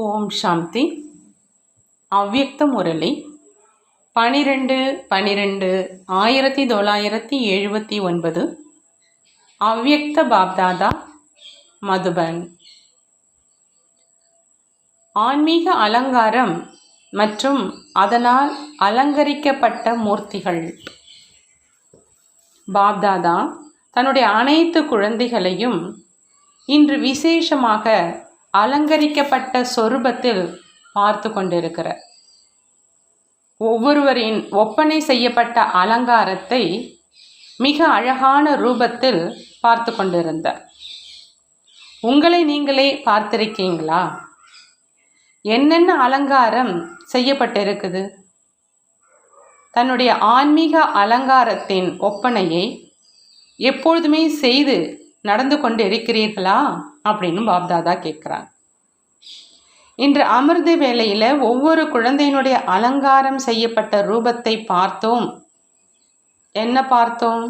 ஓம் சாந்தி. அவ்யக்த முரளி. பனிரெண்டு பனிரெண்டு ஆயிரத்தி தொள்ளாயிரத்தி எழுபத்தி ஒன்பது. அவ்யக்த பாப்தாதா மதுபன். ஆன்மீக அலங்காரம் மற்றும் அதனால் அலங்கரிக்கப்பட்ட மூர்த்திகள். பாப்தாதா தன்னுடைய அனைத்து குழந்தைகளையும் இன்று விசேஷமாக அலங்கரிக்கப்பட்ட சொரூபத்தில் பார்த்து கொண்டிருக்கிறார். ஒவ்வொருவரின் ஒப்பனை செய்யப்பட்ட அலங்காரத்தை மிக அழகான ரூபத்தில் பார்த்து கொண்டிருந்தார். உங்களை நீங்களே பார்த்திருக்கீங்களா? என்னென்ன அலங்காரம் செய்யப்பட்டிருக்குது? தன்னுடைய ஆன்மீக அலங்காரத்தின் ஒப்பனையை எப்பொழுதுமே செய்து நடந்து கொண்டு இருக்கிறீர்களா அப்படின்னு பாப்தாதா கேட்குறாங்க இன்று அமிர்த வேளையில் ஒவ்வொரு குழந்தையினுடைய அலங்காரம் செய்யப்பட்ட ரூபத்தை பார்த்தோம். என்ன பார்த்தோம்?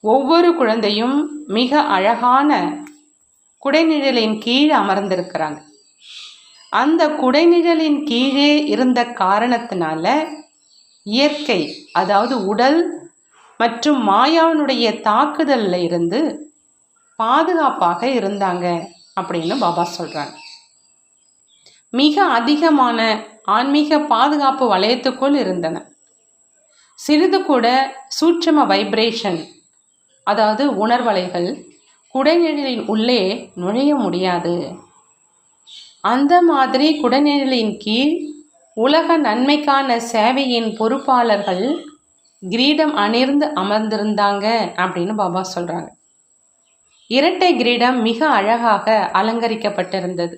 ஒவ்வொரு குழந்தையும் மிக அழகான குடைநிழலின் கீழ் அமர்ந்திருக்கிறாங்க. அந்த குடைநிழலின் கீழே இருந்த காரணத்தினால இயற்கை அதாவது உடல் மற்றும் மாயாவினுடைய தாக்குதலில் இருந்து பாதுகாப்பாக இருந்தாங்க அப்படின்னு பாபா சொல்கிறாங்க மிக அதிகமான ஆன்மீக பாதுகாப்பு வளையத்துக்குள் இருந்தன. சிறிது கூட சூட்சம வைப்ரேஷன் அதாவது உணர்வலைகள் குடநிழலின் உள்ளே நுழைய முடியாது. அந்த மாதிரி குடநிழலின் கீழ் உலக நன்மைக்கான சேவையின் பொறுப்பாளர்கள் கிரீடம் அணிர்ந்து அமர்ந்திருந்தாங்க அப்படின்னு பாபா சொல்கிறாங்க இரட்டை கிரீடம் மிக அழகாக அலங்கரிக்கப்பட்டிருந்தது.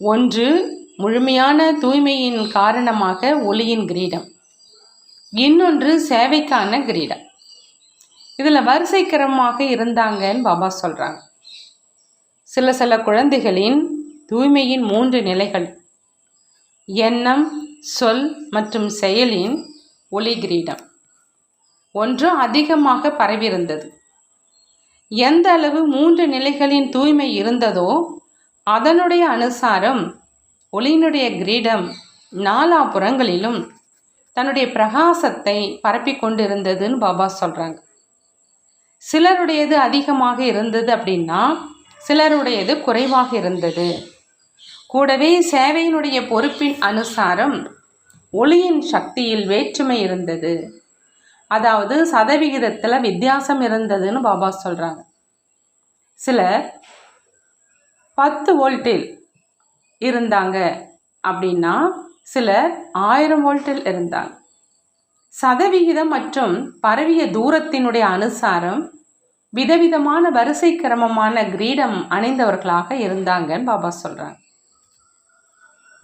ஒன்று முழுமையான தூய்மையின் காரணமாக ஒளியின் கிரீடம். இன்னொன்று சேவைக்கான கிரீடம். இதில் வரிசைக்கரமாக இருந்தாங்கன்னு பாபா சொல்கிறாங்க சில சில குழந்தைகளின் தூய்மையின் மூன்று நிலைகள். எண்ணம் சொல் மற்றும் செயலின் ஒளி கிரீடம். ஒன்று அதிகமாக பரவியிருந்தது. எந்த அளவு மூன்று நிலைகளின் தூய்மை இருந்ததோ அதனுடைய அனுசாரம் ஒளியினுடைய கிரீடம் நாலா புறங்களிலும் தன்னுடைய பிரகாசத்தை பரப்பி கொண்டிருந்ததுன்னு பாபா சொல்கிறாங்க சிலருடையது அதிகமாக இருந்தது அப்படின்னா சிலருடையது குறைவாக இருந்தது. கூடவே சேவையினுடைய பொறுப்பின் அனுசாரம் ஒளியின் சக்தியில் வேற்றுமை இருந்தது. அதாவது சதவிகிதத்தில் வித்தியாசம் இருந்ததுன்னு பாபா சொல்கிறாங்க சிலர் பத்து வோல்ட்டில் இருந்தாங்க அப்படின்னா சிலர் ஆயிரம் வோல்ட்டில் இருந்தாங்க. சதவிகிதம் மற்றும் பரவிய தூரத்தினுடைய அனுசாரம் விதவிதமான வரிசை கிரமமான கிரீடம் அணிந்தவர்களாக இருந்தாங்கன்னு பாபா சொல்கிறாங்க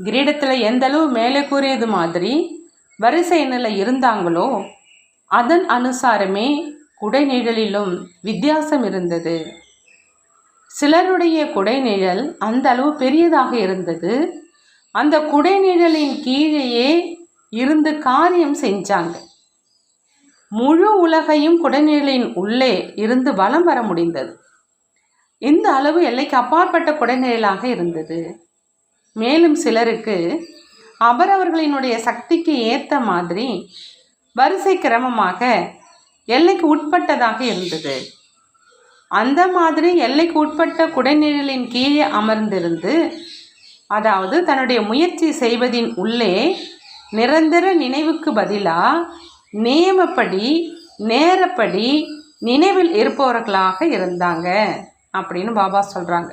கிரீடத்தில் எந்த அளவு மேலே கூறியது மாதிரி வரிசை நிலை இருந்தாங்களோ அதன் அனுசாரமே குடைநிழலிலும் வித்தியாசம் இருந்தது. சிலருடைய குடைநிழல் அந்த அளவு பெரியதாக இருந்தது. அந்த குடைநிழலின் கீழேயே இருந்து காரியம் செஞ்சாங்க. முழு உலகையும் குடைநிழலின் உள்ளே இருந்து வலம் வர முடிந்தது. இந்த அளவு எல்லைக்கு அப்பாற்பட்ட குடைநிழலாக இருந்தது. மேலும் சிலருக்கு அவரவர்களினுடைய சக்திக்கு ஏற்ற மாதிரி வரிசை கிரமமாக எல்லைக்கு உட்பட்டதாக இருந்தது. அந்த மாதிரி எல்லைக்கு உட்பட்ட குடைநிழலின் கீழே அமர்ந்திருந்து அதாவது தன்னுடைய முயற்சி செய்வதின் உள்ளே நிரந்தர நினைவுக்கு பதிலாக நியமப்படி நேரப்படி நினைவில் இருப்பவர்களாக இருந்தாங்க அப்படின்னு பாபா சொல்கிறாங்க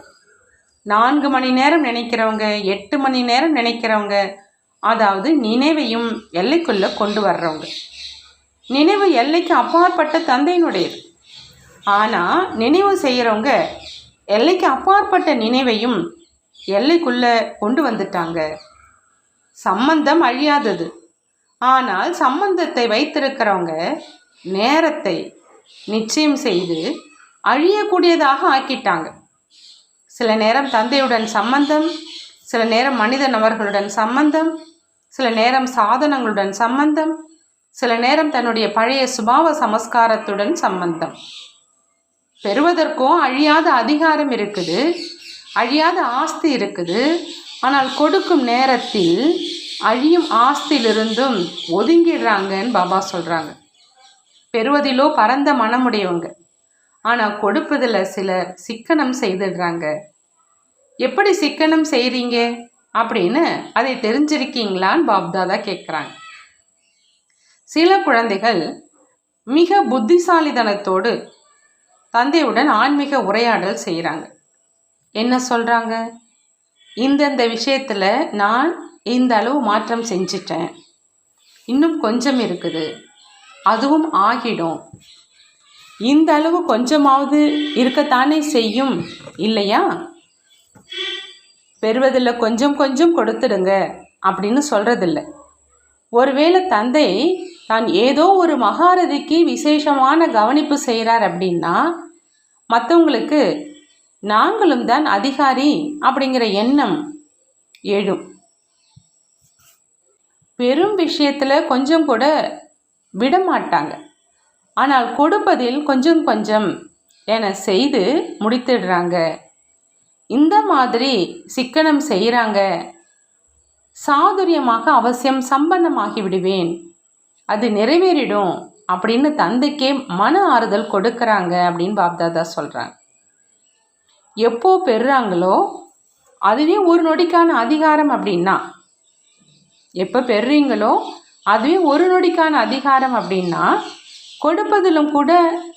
நான்கு மணி நேரம் நினைக்கிறவங்க எட்டு மணி நேரம் நினைக்கிறவங்க அதாவது நினைவையும் எல்லைக்குள்ளே கொண்டு வர்றவங்க. நினைவு எல்லைக்கு அப்பாற்பட்ட தந்தையினுடையது. ஆனால் நினைவு செய்கிறவங்க எல்லைக்கு அப்பாற்பட்ட நினைவையும் எல்லைக்குள்ளே கொண்டு வந்துட்டாங்க. சம்பந்தம் அழியாதது. ஆனால் சம்பந்தத்தை வைத்திருக்கிறவங்க நேரத்தை நிச்சயம் செய்து அழியக்கூடியதாக ஆக்கிட்டாங்க. சில நேரம் தந்தையுடன் சம்பந்தம் சில நேரம் மனித நபர்களுடன் சம்பந்தம் சில நேரம் சாதனங்களுடன் சம்பந்தம் சில நேரம் தன்னுடைய பழைய சுபாவ சமஸ்காரத்துடன் சம்பந்தம். பெறுவதற்கும் அழியாத அதிகாரம் இருக்குது அழியாத ஆஸ்தி இருக்குது. ஆனால் கொடுக்கும் நேரத்தில் அழியும் ஆஸ்தியிலிருந்தும் ஒதுங்கிடுறாங்கன்னு பாபா சொல்கிறாங்க பெறுவதிலோ பரந்த மனமுடையவங்க. ஆனால் கொடுப்பதில் சிலர் சிக்கனம் செய்திடுறாங்க. எப்படி சிக்கனம் செய்கிறீங்க அப்படின்னு அதை தெரிஞ்சிருக்கீங்களான்னு பாப்தாதா கேட்குறாங்க சில குழந்தைகள் மிக புத்திசாலித்தனத்தோடு தந்தையுடன் ஆன்மீக உரையாடல் செய்கிறாங்க என்ன சொல்கிறாங்க இந்தந்த விஷயத்தில் நான் இந்த அளவு மாற்றம் செஞ்சிட்டேன். இன்னும் கொஞ்சம் இருக்குது. அதுவும் ஆகிடும். இந்த அளவு கொஞ்சமாவது இருக்கத்தானே செய்யும் இல்லையா? பெறுவதில் கொஞ்சம் கொஞ்சம் கொடுத்துடுங்க அப்படின்னு சொல்கிறதில்ல ஒருவேளை தந்தை தான் ஏதோ ஒரு மகாரதிக்கு விசேஷமான கவனிப்பு செய்கிறார் அப்படின்னா மற்றவங்களுக்கு நாங்களும் தான் அதிகாரி அப்படிங்கிற எண்ணம் எழும். பெரும் விஷயத்தில் கொஞ்சம் கூட விட மாட்டாங்க. ஆனால் கொடுப்பதில் கொஞ்சம் கொஞ்சம் என செய்து முடித்திடுறாங்க. இந்த மாதிரி சிக்கனம் செய்கிறாங்க சாதுரியமாக அவசியம் சம்பன்னமாகி விடுவேன். அது நிறைவேறிடும் அப்படின்னு தந்தைக்கே மன ஆறுதல் கொடுக்குறாங்க அப்படின்னு பாப்தாதா சொல்கிறாங்க எப்போ பெறுறாங்களோ அதுவே ஒரு நொடிக்கான அதிகாரம் அப்படின்னா. எப்போ பெறுறீங்களோ அதுவே ஒரு நொடிக்கான அதிகாரம் அப்படின்னா கொடுப்பதிலும் கூட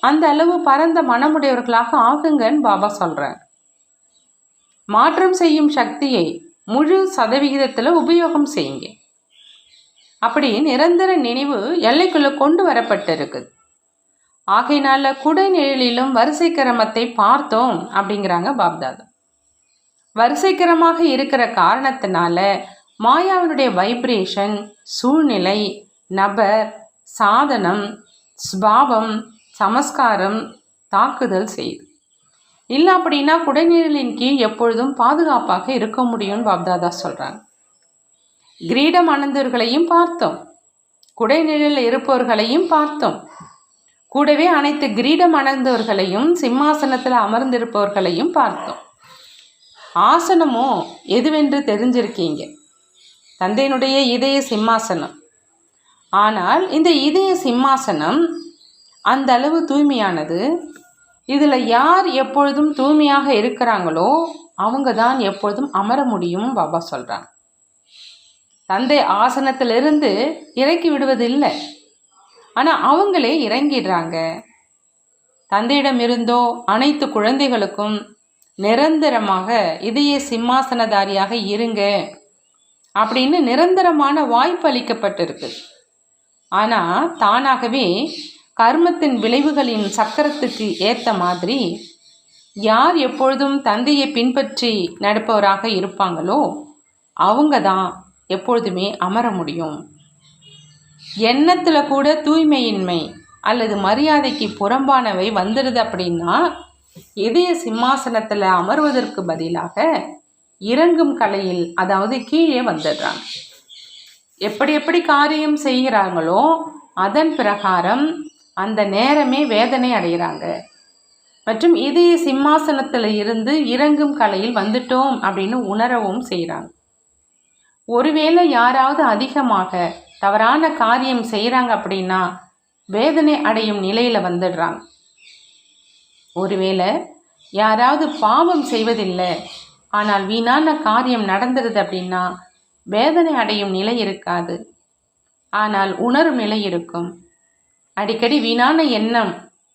அந்த அளவு பரந்த மனமுடையவர்களாக ஆகுங்கன்னு பாபா சொல்கிறார் மாற்றம் செய்யும் சக்தியை முழு சதவிகிதத்தில் உபயோகம் செய்யுங்க. அப்படி நிரந்தர நினைவு எல்லைக்குள்ளே கொண்டு வரப்பட்டிருக்குது. ஆகையினால குடைநிழலிலும் வரிசை கிரமத்தை பார்த்தோம் அப்படிங்கிறாங்க பாப்தாதா. வரிசை கிரமாக இருக்கிற காரணத்தினால மாயாவினுடைய வைப்ரேஷன் சூழ்நிலை நபர் சாதனம் ஸ்பாவம் சமஸ்காரம் தாக்குதல் செய்யுது. இல்லை அப்படின்னா குடைநிழலின் கீழ் எப்பொழுதும் பாதுகாப்பாக இருக்க முடியும்னு பாப்தாதா சொல்கிறாங்க கிரீடம் அணந்தவர்களையும் பார்த்தோம். குடைநிழலில் இருப்பவர்களையும் பார்த்தோம். கூடவே அனைத்து கிரீடம் அணர்ந்தவர்களையும் சிம்மாசனத்தில் அமர்ந்திருப்பவர்களையும் பார்த்தோம். ஆசனமோ எதுவென்று தெரிஞ்சிருக்கீங்க? தந்தையினுடைய இதய சிம்மாசனம். ஆனால் இந்த இதய சிம்மாசனம் அந்த அளவு தூய்மையானது. இதில் யார் எப்பொழுதும் தூய்மையாக இருக்கிறாங்களோ அவங்க தான் எப்பொழுதும் அமர முடியும் பாபா சொல்கிறாங்க தந்தை ஆசனத்திலிருந்து இறக்கி விடுவதில்லை. ஆனால் அவங்களே இறங்கிடுறாங்க. தந்தையிடமிருந்தோ அனைத்து குழந்தைகளுக்கும் நிரந்தரமாக இதய சிம்மாசனதாரியாக இருங்க அப்படின்னு நிரந்தரமான வாய்ப்பு அளிக்கப்பட்டிருக்கு. ஆனால் தானாகவே கர்மத்தின் விளைவுகளின் சக்கரத்துக்கு ஏற்ற மாதிரி யார் எப்பொழுதும் தந்தையை பின்பற்றி நடப்பவராக இருப்பாங்களோ அவங்க தான் எப்பொழுதுமே அமர முடியும். எண்ணத்தில் கூட தூய்மையின்மை அல்லது மரியாதைக்கு புறம்பானவை வந்துடுது அப்படின்னா இதய சிம்மாசனத்தில் அமர்வதற்கு பதிலாக இறங்கும் கலையில் அதாவது கீழே வந்துடுறாங்க. எப்படி எப்படி காரியம் செய்கிறாங்களோ அதன் பிரகாரம் அந்த நேரமே வேதனை அடைகிறாங்க. மற்றும் இதய சிம்மாசனத்தில் இருந்து இறங்கும் கலையில் வந்துட்டோம் அப்படின்னு உணரவும் செய்கிறாங்க ஒருவேளை யாராவது அதிகமாக தவறான காரியம் செய்கிறாங்க அப்படின்னா வேதனை அடையும் நிலையில் வந்துடுறாங்க. ஒருவேளை யாராவது பாவம் செய்வதில்லை ஆனால் வீணான காரியம் நடந்துருது அப்படின்னா வேதனை அடையும் நிலை இருக்காது. ஆனால் உணரும் நிலை இருக்கும். அடிக்கடி வீணான எண்ணம்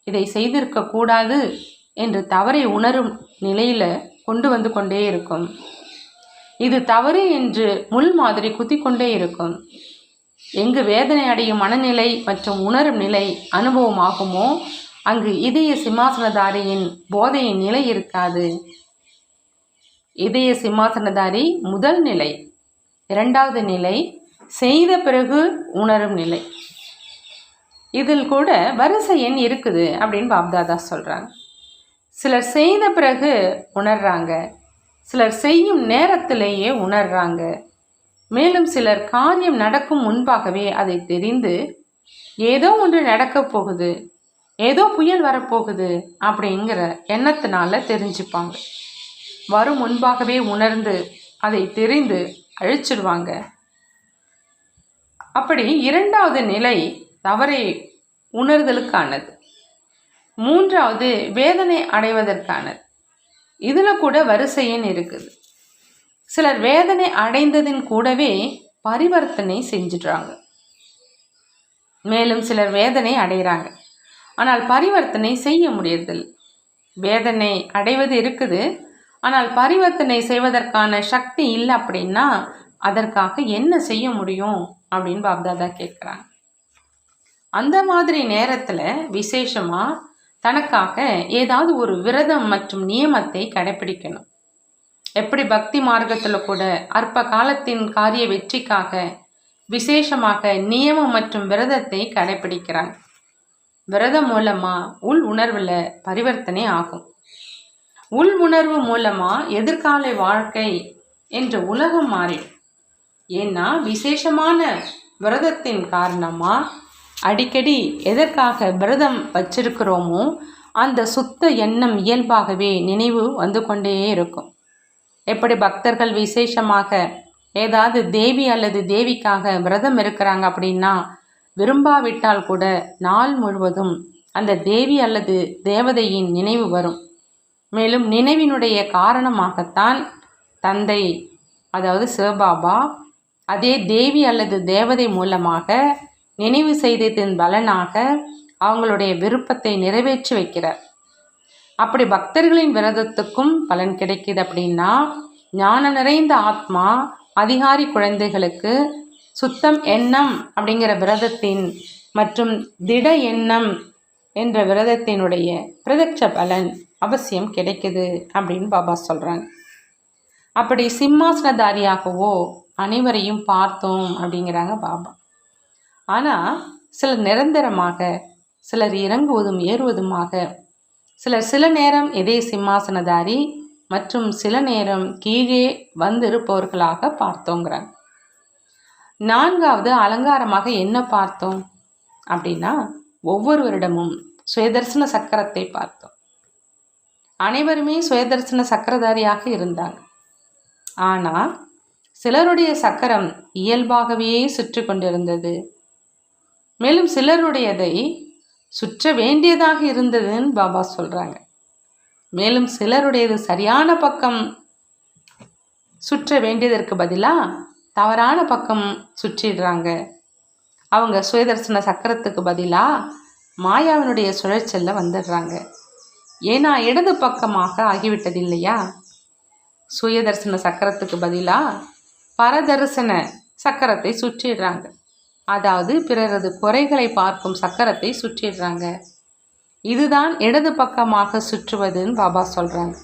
இதை செய்திருக்க கூடாது என்று தவறை உணரும் நிலையில் கொண்டு வந்து கொண்டே இருக்கும். இது தவறு என்று முள் மாதிரி குத்திக்கொண்டே இருக்கும். எங்கு வேதனை அடையும் மனநிலை மற்றும் உணரும் நிலை அனுபவமாகுமோ அங்கு இதய சிம்மாசனதாரியின் போதையின் நிலை இருக்காது. இதய சிம்மாசனதாரி முதல் நிலை. இரண்டாவது நிலை செய்த பிறகு உணரும் நிலை. இதில் கூட வரிசை எண் இருக்குது அப்படின்னு பாப்தாதா சொல்கிறாங்க சிலர் செய்த பிறகு உணர்றாங்க. சிலர் செய்யும் நேரத்திலேயே உணர்றாங்க. மேலும் சிலர் காரியம் நடக்கும் முன்பாகவே அதை தெரிந்து ஏதோ ஒன்று நடக்கப் போகுது ஏதோ புயல் வரப்போகுது அப்படிங்கிற எண்ணத்தினால தெரிஞ்சுப்பாங்க. வரும் முன்பாகவே உணர்ந்து அதை தெரிந்து அழிச்சிடுவாங்க அப்படி இரண்டாவது நிலை தவறை உணர்தலுக்கானது. மூன்றாவது வேதனை அடைவதற்கானது. இதில் கூட வரிசையன் இருக்குது. சிலர் வேதனை அடைந்ததின் கூடவே பரிவர்த்தனை செஞ்சிடுறாங்க. மேலும் சிலர் வேதனை அடைகிறாங்க ஆனால் பரிவர்த்தனை செய்ய முடியறதில்லை. வேதனை அடைவது இருக்குது. ஆனால் பரிவர்த்தனை செய்வதற்கான சக்தி இல்லை அப்படின்னா அதற்காக என்ன செய்ய முடியும் அப்படின்னு பாப்தாதா கேட்குறாங்க. அந்த மாதிரி நேரத்தில் விசேஷமாக தனக்காக ஏதாவது ஒரு விரதம் மற்றும் நியமத்தை கடைப்பிடிக்கணும். எப்படி பக்தி மார்க்கத்தில் கூட அற்ப காலத்தின் காரிய வெற்றிக்காக விசேஷமாக நியமம் மற்றும் விரதத்தை கடைப்பிடிக்கிறாங்க விரதம் மூலமாக உள் உணர்வில் பரிவர்த்தனை ஆகும். உள் உணர்வு மூலமாக எதிர்கால வாழ்க்கை என்ற உலகம் மாறிடும். ஏன்னா விசேஷமான விரதத்தின் காரணமாக அடிக்கடி எதற்காக விரதம் வச்சிருக்கிறோமோ அந்த சுத்த எண்ணம் இயல்பாகவே நினைவு வந்து கொண்டே இருக்கும். எப்படி பக்தர்கள் விசேஷமாக ஏதாவது தேவி அல்லது தேவிக்காக விரதம் இருக்கிறாங்க அப்படின்னா விரும்பாவிட்டால் கூட நாள் முழுவதும் அந்த தேவி அல்லது தேவதையின் நினைவு வரும். மேலும் நினைவினுடைய காரணமாகத்தான் தந்தை அதாவது சிவபாபா அதே தேவி அல்லது தேவதை மூலமாக நினைவு செய்ததின் பலனாக அவங்களுடைய விருப்பத்தை நிறைவேற்றி வைக்கிறார். அப்படி பக்தர்களின் விரதத்துக்கும் பலன் கிடைக்குது அப்படின்னா ஞானம் நிறைந்த ஆத்மா அதிகாரி குழந்தைகளுக்கு சுத்தம் எண்ணம் அப்படிங்கிற விரதத்தின் மற்றும் திட எண்ணம் என்ற விரதத்தினுடைய பிரதட்ச பலன் அவசியம் கிடைக்குது அப்படின்னு பாபா சொல்கிறாங்க அப்படி சிம்மாசனதாரியாகவோ அனைவரையும் பார்த்தோம் அப்படிங்கிறாங்க பாபா. ஆனால் சிலர் நிரந்தரமாக சிலர் இறங்குவதும் ஏறுவதுமாக. சிலர் சில நேரம் இதே சிம்மாசனதாரி மற்றும் சில நேரம் கீழே வந்திருப்பவர்களாக பார்த்தோங்கிறாங்க நான்காவது அலங்காரமாக என்ன பார்த்தோம்? அப்படின்னா ஒவ்வொருவரிடமும் சுயதர்சன சக்கரத்தை பார்த்தோம். அனைவருமே சுயதர்சன சக்கரதாரியாக இருந்தாங்க. ஆனால் சிலருடைய சக்கரம் இயல்பாகவே சுற்றி கொண்டிருந்தது மேலும் சிலருடையதை சுற்ற வேண்டியதாக இருந்ததுன்னு பாபா சொல்கிறாங்க மேலும் சிலருடையது சரியான பக்கம் சுற்ற வேண்டியதற்கு பதிலாக தவறான பக்கம் சுற்றிடுறாங்க. அவங்க சுயதர்சன சக்கரத்துக்கு பதிலாக மாயாவினுடைய சுழற்சலில் வந்துடுறாங்க. ஏன்னா இடது பக்கமாக ஆகிவிட்டது இல்லையா சுயதர்சன சக்கரத்துக்கு பதிலாக பரதரிசன சக்கரத்தை சுற்றிடுறாங்க. அதாவது பிறரது குறைகளை பார்க்கும் சக்கரத்தை சுற்றிடுறாங்க. இதுதான் இடது பக்கமாக சுற்றுவதுன்னு பாபா சொல்கிறாங்க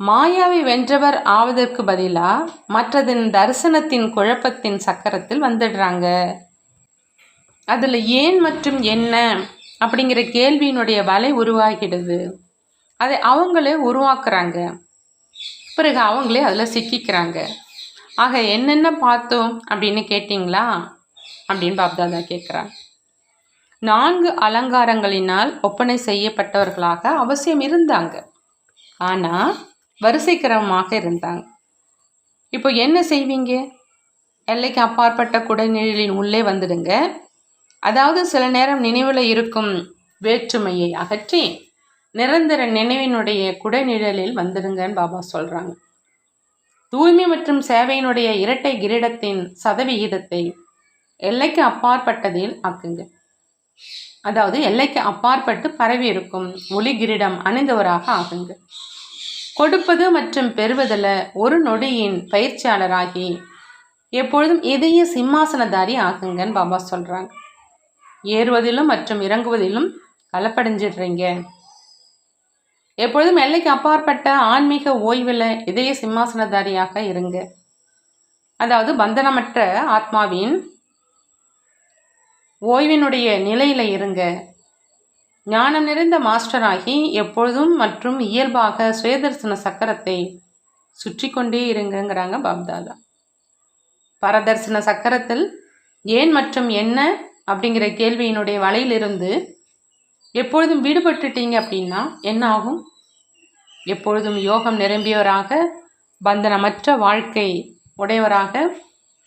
மாயாவை வென்றவர் ஆவதற்கு பதிலாக மற்றதன் தரிசனத்தின் குழப்பத்தின் சக்கரத்தில் வந்துடுறாங்க. அதில் ஏன் மற்றும் என்ன அப்படிங்கிற கேள்வியினுடைய வலை உருவாகிடுது. அதை அவங்களே உருவாக்குறாங்க. பிறகு அவங்களே அதில் சிக்கிக்கிறாங்க. ஆக என்னென்ன பார்த்தோம் அப்படின்னு கேட்டிங்களா? அப்படின்னு பாப்தாதா கேட்குறார். நான்கு அலங்காரங்களினால் ஒப்பனை செய்யப்பட்டவர்களாக அவசியம் இருந்தாங்க. ஆனால் வரிசைக்கிரமமாக இருந்தாங்க. இப்போ என்ன செய்வீங்க? எல்லைக்கு அப்பாற்பட்ட குடைநிழலின் உள்ளே வந்துடுங்க. அதாவது சில நேரம் நினைவில் இருக்கும் வேற்றுமையை அகற்றி நிரந்தர நினைவினுடைய குடைநிழலில் வந்துடுங்கன்னு பாபா சொல்கிறாங்க தூய்மை மற்றும் சேவையினுடைய இரட்டை கிரீடத்தின் சதவிகிதத்தை எல்லைக்கு அப்பாற்பட்டதில் ஆக்குங்க. அதாவது எல்லைக்கு அப்பாற்பட்டு பரவி இருக்கும் ஒளி கிரீடம் அணிந்தவராக ஆகுங்க. கொடுப்பது மற்றும் பெறுவதில் ஒரு நொடியின் பயிற்சியாளராகி எப்பொழுதும் இதய சிம்மாசனதாரி ஆகுங்கன்னு பாபா சொல்கிறாங்க ஏறுவதிலும் மற்றும் இறங்குவதிலும் கலப்படைஞ்சிடுறீங்க. எப்பொழுதும் எல்லைக்கு அப்பாற்பட்ட ஆன்மீக ஓய்வில் இதய சிம்மாசனதாரியாக இருங்க. அதாவது பந்தனமற்ற ஆத்மாவின் ஓய்வினுடைய நிலையில் இருங்க. ஞானம் நிறைந்த மாஸ்டராகி எப்பொழுதும் மற்றும் இயல்பாக சுயதர்சன சக்கரத்தை சுற்றி கொண்டே இருங்கங்கிறாங்க பாப்தாதா. பரதர்சன சக்கரத்தில் ஏன் மற்றும் என்ன அப்படிங்கிற கேள்வியினுடைய வலையிலிருந்து எப்பொழுதும் விடுபட்டுட்டீங்க அப்படின்னா என்ன ஆகும்? எப்பொழுதும் யோகம் நிரம்பியவராக பந்தனமற்ற வாழ்க்கை உடையவராக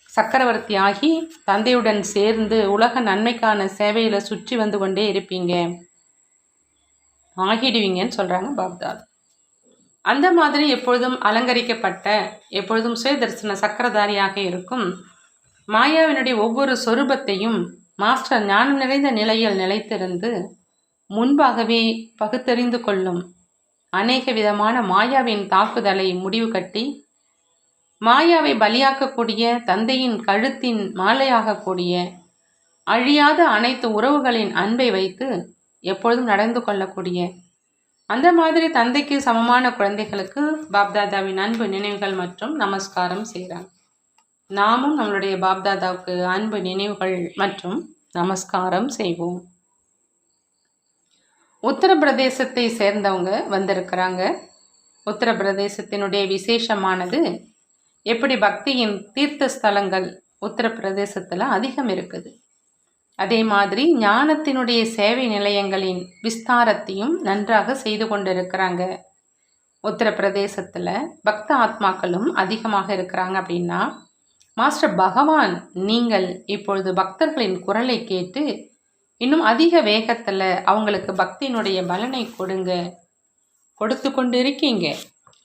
சக்கரவர்த்தி ஆகி தந்தையுடன் சேர்ந்து உலக நன்மைக்கான சேவையில் சுற்றி வந்து கொண்டே இருப்பீங்க. ஆகிடுவீங்கன்னு சொல்கிறாங்க பாப்தாத். அந்த மாதிரி எப்பொழுதும் அலங்கரிக்கப்பட்ட எப்பொழுதும் சுயதர்சன சக்கரதாரியாக இருக்கும் மாயாவினுடைய ஒவ்வொரு சொரூபத்தையும் மாஸ்டர் ஞானம் நிறைந்த நிலையில் நிலைத்திருந்து முன்பாகவே பகுத்தறிந்து கொள்ளும் அநேக விதமான மாயாவின் தாக்குதலை முடிவு கட்டி மாயாவை பலியாக்கக்கூடிய தந்தையின் கழுத்தின் மாலையாகக்கூடிய அழியாத அனைத்து உறவுகளின் அன்பை வைத்து எப்பொழுதும் நடந்து கொள்ளக்கூடிய அந்த மாதிரி தந்தைக்கு சமமான குழந்தைகளுக்கு பாப்தாதாவின் அன்பு நினைவுகள் மற்றும் நமஸ்காரம் செய்கிறாங்க நாமும் நம்மளுடைய பாப்தாதாவுக்கு அன்பு நினைவுகள் மற்றும் நமஸ்காரம் செய்வோம். உத்தரப்பிரதேசத்தை சேர்ந்தவங்க வந்திருக்கிறாங்க. உத்தரப்பிரதேசத்தினுடைய விசேஷமானது எப்படி பக்தியின் தீர்த்த ஸ்தலங்கள் உத்தரப்பிரதேசத்தில் அதிகம் இருக்குது. அதே மாதிரி ஞானத்தினுடைய சேவை நிலையங்களின் விஸ்தாரத்தையும் நன்றாக செய்து கொண்டிருக்கிறாங்க. உத்தரப்பிரதேசத்தில் பக்த ஆத்மாக்களும் அதிகமாக இருக்கிறாங்க அப்படின்னா மாஸ்டர் பகவான் நீங்கள் இப்பொழுது பக்தர்களின் குரலை கேட்டு இன்னும் அதிக வேகத்தில் அவங்களுக்கு பக்தியினுடைய பலனை கொடுங்க. கொடுத்து கொண்டு இருக்கீங்க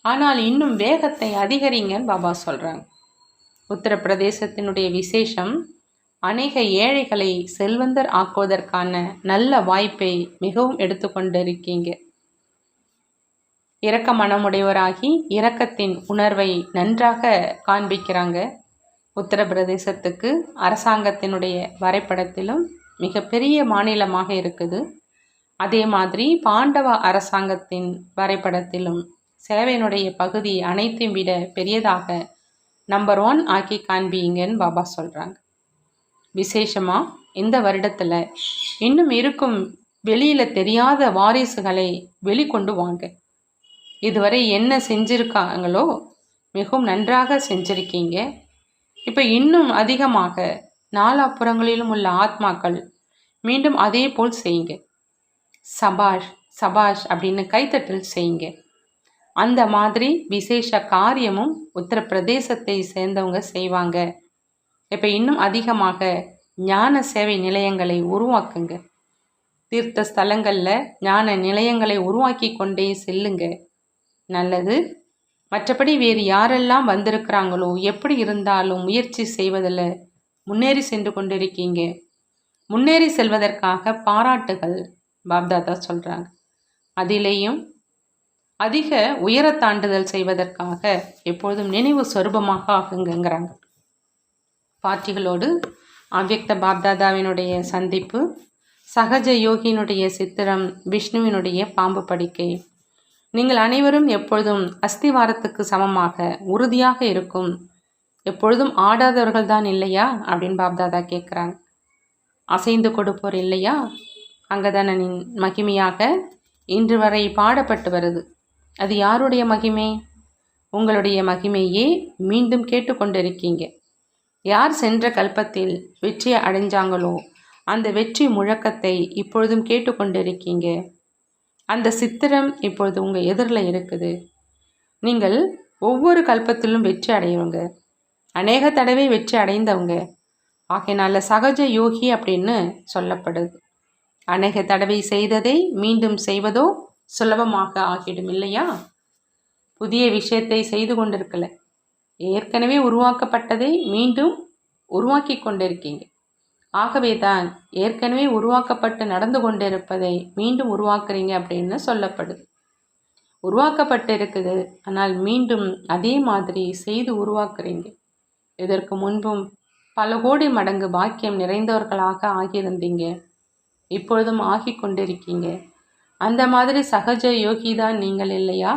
ஆனால் இன்னும் வேகத்தை அதிகரிங்கன்னு பாபா சொல்கிறாங்க உத்தரப்பிரதேசத்தினுடைய விசேஷம் அநேக ஏழைகளை செல்வந்தர் ஆக்குவதற்கான நல்ல வாய்ப்பை மிகவும் எடுத்துக்கொண்டிருக்கீங்க இரக்க மனமுடையவராகி இரக்கத்தின் உணர்வை நன்றாக காண்பிக்கிறாங்க. உத்தரப்பிரதேசத்துக்கு அரசாங்கத்தினுடைய வரைபடத்திலும் மிகப்பெரிய மாநிலமாக இருக்குது. அதே மாதிரி பாண்டவ அரசாங்கத்தின் வரைபடத்திலும் சேவையினுடைய பகுதி அனைத்தையும் விட பெரியதாக நம்பர் ஒன் ஆக்கி காண்பிங்கன்னு பாபா சொல்கிறாங்க விசேஷமாக இந்த வருடத்தில் இன்னும் இருக்கும் வெளியில் தெரியாத வாரிசுகளை வெளிக்கொண்டு வாங்க. இதுவரை என்ன செஞ்சுருக்காங்களோ மிகவும் நன்றாக செஞ்சுருக்கீங்க. இப்போ இன்னும் அதிகமாக நாலாப்புறங்களிலும் உள்ள ஆத்மாக்கள் மீண்டும் அதே போல் செய்யுங்க. சபாஷ் சபாஷ் அப்படின்னு கைத்தட்டல் செய்யுங்க. அந்த மாதிரி விசேஷ காரியமும் உத்தரப்பிரதேசத்தை சேர்ந்தவங்க செய்வாங்க. இப்போ இன்னும் அதிகமாக ஞான சேவை நிலையங்களை உருவாக்குங்க. தீர்த்த ஸ்தலங்களில் ஞான நிலையங்களை உருவாக்கி கொண்டே செல்லுங்க. நல்லது. மற்றபடி வேறு யாரெல்லாம் வந்திருக்கிறாங்களோ எப்படி இருந்தாலும் முயற்சி செய்வதில் முன்னேறி சென்று கொண்டிருக்கீங்க. முன்னேறி செல்வதற்காக பாராட்டுகள் பாப்தாதா சொல்கிறாங்க அதிலேயும் அதிக உயர தாண்டுதல் செய்வதற்காக எப்பொழுதும் நினைவு சொரூபமாக ஆகுங்கிறாங்க பாட்டிகளோடு அவ்யக்த பாப்தாதாவினுடைய சந்திப்பு சகஜ யோகியினுடைய சித்திரம் விஷ்ணுவினுடைய பாம்பு படிக்கை நீங்கள் அனைவரும் எப்பொழுதும் அஸ்திவாரத்துக்கு சமமாக உறுதியாக இருக்கும் எப்பொழுதும் ஆடாதவர்கள் தான் இல்லையா? அப்படின்னு பாப்தாதா கேட்குறாங்க. அசைந்து கொடுப்போர் இல்லையா? அங்கதனனின் மகிமையாக இன்று வரை பாடப்பட்டு வருது. அது யாருடைய மகிமை? உங்களுடைய மகிமையே மீண்டும் கேட்டுக்கொண்டிருக்கீங்க. யார் சென்ற கல்பத்தில் வெற்றியை அடைஞ்சாங்களோ அந்த வெற்றி முழக்கத்தை இப்பொழுதும் கேட்டுக்கொண்டிருக்கீங்க. அந்த சித்திரம் இப்பொழுது உங்கள் எதிரில் இருக்குது. நீங்கள் ஒவ்வொரு கல்பத்திலும் வெற்றி அடையுங்க அநேக தடவை வெற்றி அடைந்தவங்க. ஆகையினால சகஜ யோகி அப்படின்னு சொல்லப்படுது. அநேக தடவை செய்ததை மீண்டும் செய்வதோ சுலபமாக ஆகிடும் இல்லையா? புதிய விஷயத்தை செய்து கொண்டிருக்கல. ஏற்கனவே உருவாக்கப்பட்டதை மீண்டும் உருவாக்கி கொண்டிருக்கீங்க. ஆகவே தான் ஏற்கனவே உருவாக்கப்பட்டு நடந்து கொண்டிருப்பதை மீண்டும் உருவாக்குறீங்க அப்படின்னு சொல்லப்படுது. உருவாக்கப்பட்டு இருக்குது ஆனால் மீண்டும் அதே மாதிரி செய்து உருவாக்குறீங்க. இதற்கு முன்பும் பல கோடி மடங்கு பாக்கியம் நிறைந்தவர்களாக ஆகியிருந்தீங்க. இப்பொழுதும் ஆகி கொண்டிருக்கீங்க. அந்த மாதிரி சகஜ யோகி தான் நீங்கள் இல்லையா?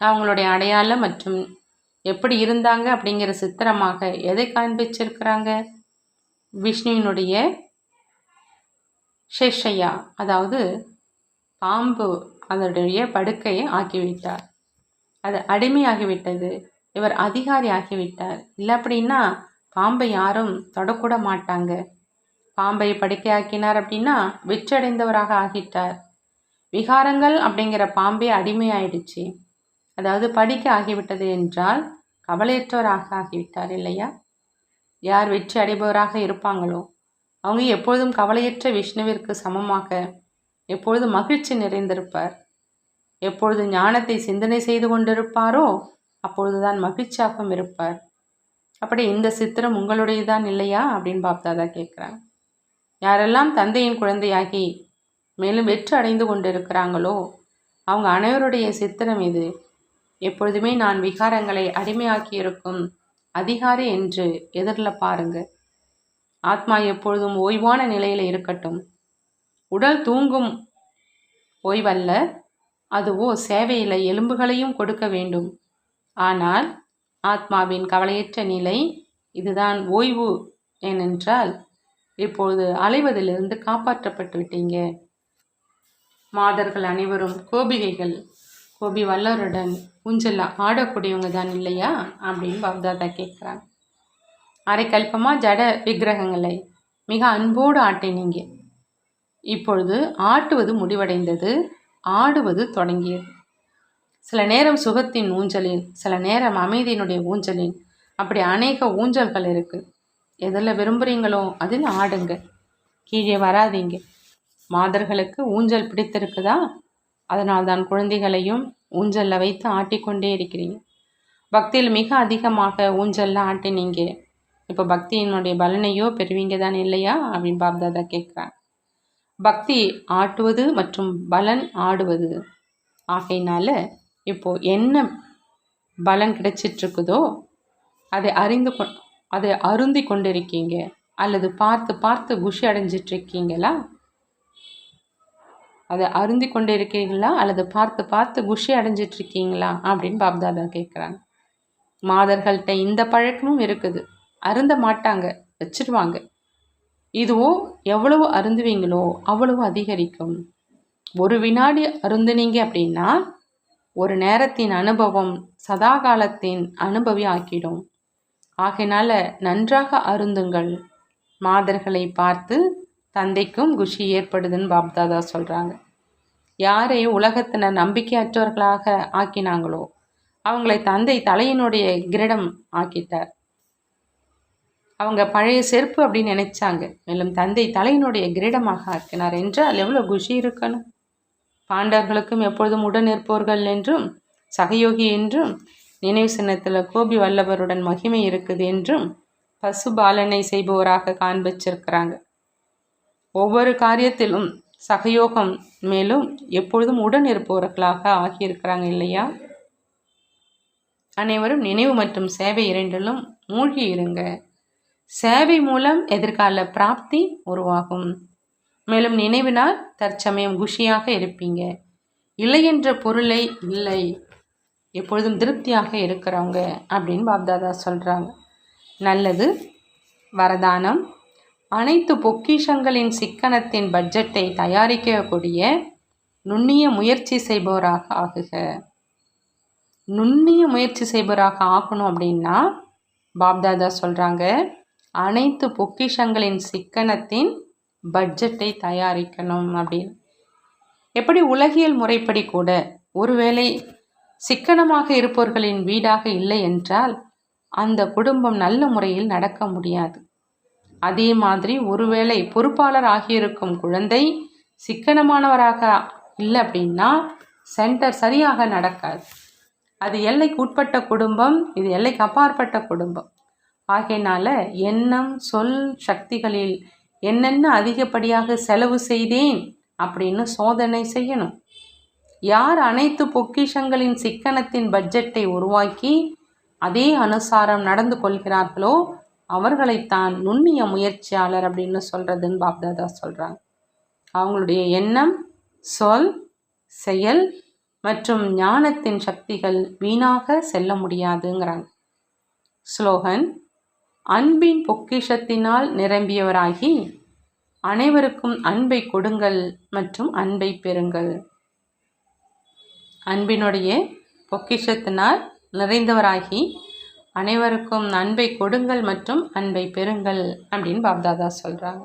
அவங்களுடைய அடையாளம் மற்றும் எப்படி இருந்தாங்க அப்படிங்கிற சித்திரமாக எதை காண்பிச்சிருக்கிறாங்க? விஷ்ணுவினுடைய ஷேஷையா அதாவது பாம்பு அதனுடைய படுக்கையை ஆக்கிவிட்டார். அது அடிமையாகிவிட்டது. இவர் அதிகாரி ஆகிவிட்டார். இல்லை அப்படின்னா பாம்பை யாரும் தொடக்கூட மாட்டாங்க. பாம்பை படுக்கையாக்கினார் அப்படின்னா வெற்றடைந்தவராக ஆகிட்டார். விகாரங்கள் அப்படிங்கிற பாம்பே அடிமையாயிடுச்சு. அதாவது படிக்க ஆகிவிட்டது என்றால் கவலையற்றவராக ஆகிவிட்டார் இல்லையா? யார் வெற்றி அடைபவராக இருப்பாங்களோ? அவங்க எப்பொழுதும் கவலையற்ற விஷ்ணுவிற்கு சமமாக எப்பொழுதும் மகிழ்ச்சி நிறைந்திருப்பார்? எப்பொழுது ஞானத்தை சிந்தனை செய்து கொண்டிருப்பாரோ அப்பொழுதுதான் மகிழ்ச்சியாகவும் இருப்பார். அப்படி இந்த சித்திரம் உங்களுடையதான் இல்லையா? அப்படின்னு பாப்தாதா கேட்குறாங்க யாரெல்லாம் தந்தையின் குழந்தையாகி மேலும் வெற்றி அடைந்து கொண்டிருக்கிறாங்களோ அவங்க அனைவருடைய சித்திரம் இது. எப்பொழுதுமே நான் விகாரங்களை அடிமையாக்கி இருக்கும் அதிகாரி என்று எதிரில் பாருங்க. ஆத்மா எப்பொழுதும் ஓய்வான நிலையில் இருக்கட்டும். உடல் தூங்கும் ஓய்வல்ல. அதுவோ சேவையில் எலும்புகளையும் கொடுக்க வேண்டும். ஆனால் ஆத்மாவின் கவலையற்ற நிலை இதுதான் ஓய்வு ஏனென்றால் இப்பொழுது அலைவதிலிருந்து காப்பாற்றப்பட்டு விட்டீங்க. மாதர்கள் அனைவரும் கோபிகைகள். கோபி வல்லருடன் ஊஞ்சல்ல ஆடக்கூடியவங்க தான் இல்லையா? அப்படின்னு பப்தாதா கேட்குறாங்க அரைக்கல்பமாக ஜட விக்கிரகங்களை மிக அன்போடு ஆட்டினீங்க. இப்பொழுது ஆட்டுவது முடிவடைந்தது. ஆடுவது தொடங்கியது. சில நேரம் சுகத்தின் ஊஞ்சலில் சில நேரம் அமைதியினுடைய ஊஞ்சலில் அப்படி அநேக ஊஞ்சல்கள் இருக்குது எதில் விரும்புகிறீங்களோ அதில் ஆடுங்க. கீழே வராதீங்க. மாதர்களுக்கு ஊஞ்சல் பிடித்திருக்குதா? அதனால் தான் குழந்தைகளையும் ஊஞ்சலில் வைத்து ஆட்டிக்கொண்டே இருக்கிறீங்க. பக்தியில் மிக அதிகமாக ஊஞ்சலில் ஆட்டினீங்க. இப்போ பக்தியினுடைய பலனையோ பெறுவீங்க தான் இல்லையா? அப்படின்னு பாப்தாதா கேட்குறாங்க பக்தி ஆட்டுவது மற்றும் பலன் ஆடுவது. ஆகையினால இப்போ என்ன பலன் கிடைச்சிட்ருக்குதோ அதை அறிந்து கொ அதை அருந்தி கொண்டிருக்கீங்க அல்லது பார்த்து பார்த்து குஷி அடைஞ்சிட்ருக்கீங்களா? அதை அருந்தி கொண்டு இருக்கீங்களா அல்லது பார்த்து பார்த்து குஷி அடைஞ்சிட்டு இருக்கீங்களா அப்படின்னு பாப்தாதா கேட்குறாங்க மாதர்கள்ட்ட இந்த பழக்கமும் இருக்குது. அருந்த மாட்டாங்க. வச்சிருவாங்க. இதுவோ எவ்வளவு அருந்துவீங்களோ அவ்வளவு அதிகரிக்கும். ஒரு வினாடி அருந்துனீங்க அப்படின்னா ஒரு நேரத்தின் அனுபவம் சதாகாலத்தின் அனுபவி ஆக்கிடும். ஆகையினால நன்றாக அருந்துங்கள். மாதர்களை பார்த்து தந்தைக்கும் குஷி ஏற்படுதுன்னு பாப்தாதா சொல்கிறாங்க யாரையும் உலகத்தினர் நம்பிக்கையற்றவர்களாக ஆக்கினாங்களோ அவங்களை தந்தை தலையினுடைய கிரீடம் ஆக்கிட்டார். அவங்க பழைய செருப்பு அப்படின்னு நினைச்சாங்க. மேலும் தந்தை தலையினுடைய கிரீடமாக ஆக்கினார். என்றால் எவ்வளோ குஷி இருக்கணும்? பாண்டவர்களுக்கும் எப்பொழுதும் உடன் இருப்பவர்கள் என்றும் சகயோகி என்றும் நினைவு சின்னத்தில் கோபி வல்லவருடன் மகிமை இருக்குது என்றும் பசுபாலனை செய்பவராக காண்பிச்சிருக்கிறாங்க. ஒவ்வொரு காரியத்திலும் சகயோகம் மேலும் எப்பொழுதும் உடன் இருப்பவர்களாக ஆகியிருக்கிறாங்க இல்லையா? அனைவரும் நினைவு மற்றும் சேவை இரண்டிலும் மூழ்கி இருங்க. சேவை மூலம் எதிர்கால பிராப்தி உருவாகும். மேலும் நினைவினால் தற்சமயம் குஷியாக இருப்பீங்க. இல்லை என்ற பொருளை இல்லை. எப்பொழுதும் திருப்தியாக இருக்கிறவங்க அப்படின்னு பாப்தாதா சொல்கிறாங்க நல்லது வரதானம். அனைத்து பொக்கிஷங்களின் சிக்கனத்தின் பட்ஜெட்டை தயாரிக்கக்கூடிய நுண்ணிய முயற்சி செய்பவராக ஆகுக. நுண்ணிய முயற்சி செய்பவராக ஆகணும் அப்படின்னா பாப்தாதா சொல்கிறாங்க அனைத்து பொக்கிஷங்களின் சிக்கனத்தின் பட்ஜெட்டை தயாரிக்கணும் அப்படின்னு. எப்படி உலகியல் முறைப்படி கூட ஒருவேளை சிக்கனமாக இருப்பவர்களின் வீடாக இல்லை என்றால் அந்த குடும்பம் நல்ல முறையில் நடக்க முடியாது. அதே மாதிரி ஒருவேளை பொறுப்பாளர் ஆகியிருக்கும் குழந்தை சிக்கனமானவராக இல்லை அப்படின்னா சென்டர் சரியாக நடக்காது. அது எல்லைக்கு உட்பட்ட குடும்பம் இது எல்லைக்கு அப்பாற்பட்ட குடும்பம். ஆகையினால எண்ணம் சொல் சக்திகளில் என்னென்ன அதிகப்படியாக செலவு செய்தேன் அப்படின்னு சோதனை செய்யணும். யார் அனைத்து பொக்கிஷங்களின் சிக்கனத்தின் பட்ஜெட்டை உருவாக்கி அதே அனுசாரம் நடந்து கொள்கிறார்களோ அவர்களைத்தான் நுண்ணிய முயற்சியாளர் அப்படின்னு சொல்கிறதுன்னு பாப்தாதா சொல்கிறாங்க அவங்களுடைய எண்ணம் சொல் செயல் மற்றும் ஞானத்தின் சக்திகள் வீணாக செல்ல முடியாதுங்கிறாங்க. ஸ்லோகன் அன்பின் பொக்கிஷத்தினால் நிரம்பியவராகி அனைவருக்கும் அன்பை கொடுங்கள் மற்றும் அன்பை பெறுங்கள். அன்பினுடைய பொக்கிஷத்தினால் நிறைந்தவராகி அனைவருக்கும் அன்பை கொடுங்கள் மற்றும் அன்பை பெறுங்கள் அப்படின்னு பாப்தாதா சொல்கிறாங்க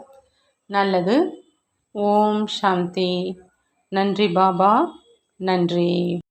நல்லது. ஓம் சாந்தி. நன்றி பாபா. நன்றி.